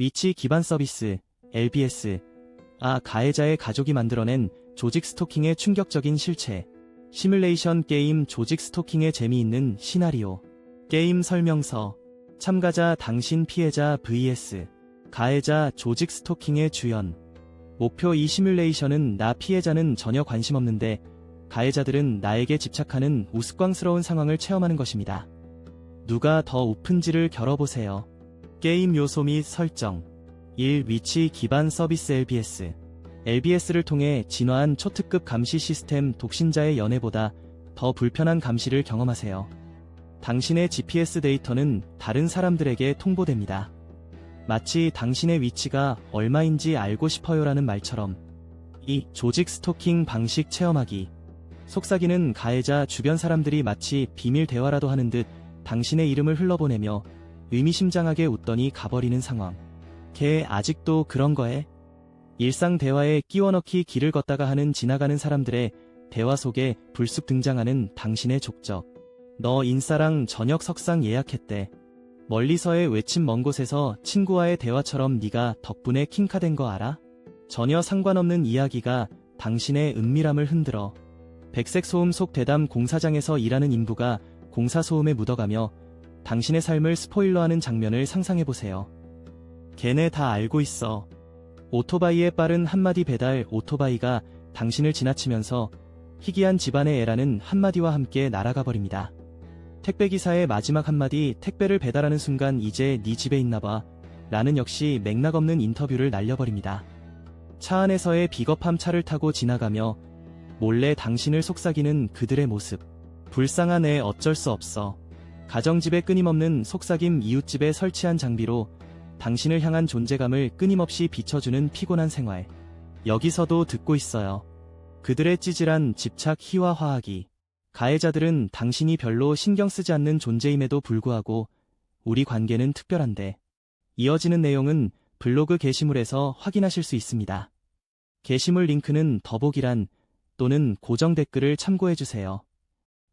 위치 기반 서비스, LBS. 아, 가해자의 가족이 만들어낸 조직 스토킹의 충격적인 실체. 시뮬레이션 게임 조직 스토킹의 재미있는 시나리오. 게임 설명서. 참가자 당신 피해자 vs. 가해자 조직 스토킹의 주연. 목표 이 시뮬레이션은 나 피해자는 전혀 관심 없는데 가해자들은 나에게 집착하는 우스꽝스러운 상황을 체험하는 것입니다. 누가 더 오픈지를 겨뤄보세요. 게임 요소 및 설정 1. 위치 기반 서비스 LBS LBS를 통해 진화한 초특급 감시 시스템 독신자의 연애보다 더 불편한 감시를 경험하세요. 당신의 GPS 데이터는 다른 사람들에게 통보됩니다. 마치 당신의 위치가 얼마인지 알고 싶어요라는 말처럼 2. 조직 스토킹 방식 체험하기 속삭이는 가해자 주변 사람들이 마치 비밀 대화라도 하는 듯 당신의 이름을 흘러보내며 의미심장하게 웃더니 가버리는 상황. 걔 아직도 그런 거에? 일상 대화에 끼워넣기 길을 걷다가 하는 지나가는 사람들의 대화 속에 불쑥 등장하는 당신의 족적. 너 인싸랑 저녁 석상 예약했대. 멀리서의 외침 먼 곳에서 친구와의 대화처럼 네가 덕분에 킹카된 거 알아? 전혀 상관없는 이야기가 당신의 은밀함을 흔들어. 백색 소음 속 대담 공사장에서 일하는 인부가 공사 소음에 묻어가며 당신의 삶을 스포일러하는 장면을 상상해보세요. 걔네 다 알고 있어. 오토바이의 빠른 한마디 배달 오토바이가 당신을 지나치면서 희귀한 집안의 애라는 한마디와 함께 날아가 버립니다. 택배기사의 마지막 한마디 택배를 배달하는 순간 이제 네 집에 있나봐 라는 역시 맥락 없는 인터뷰를 날려버립니다. 차 안에서의 비겁함 차를 타고 지나가며 몰래 당신을 속삭이는 그들의 모습. 불쌍한 애 어쩔 수 없어. 가정집에 끊임없는 속삭임 이웃집에 설치한 장비로 당신을 향한 존재감을 끊임없이 비춰주는 피곤한 생활. 여기서도 듣고 있어요. 그들의 찌질한 집착 희화화하기. 가해자들은 당신이 별로 신경 쓰지 않는 존재임에도 불구하고 우리 관계는 특별한데. 이어지는 내용은 블로그 게시물에서 확인하실 수 있습니다. 게시물 링크는 더보기란 또는 고정 댓글을 참고해주세요.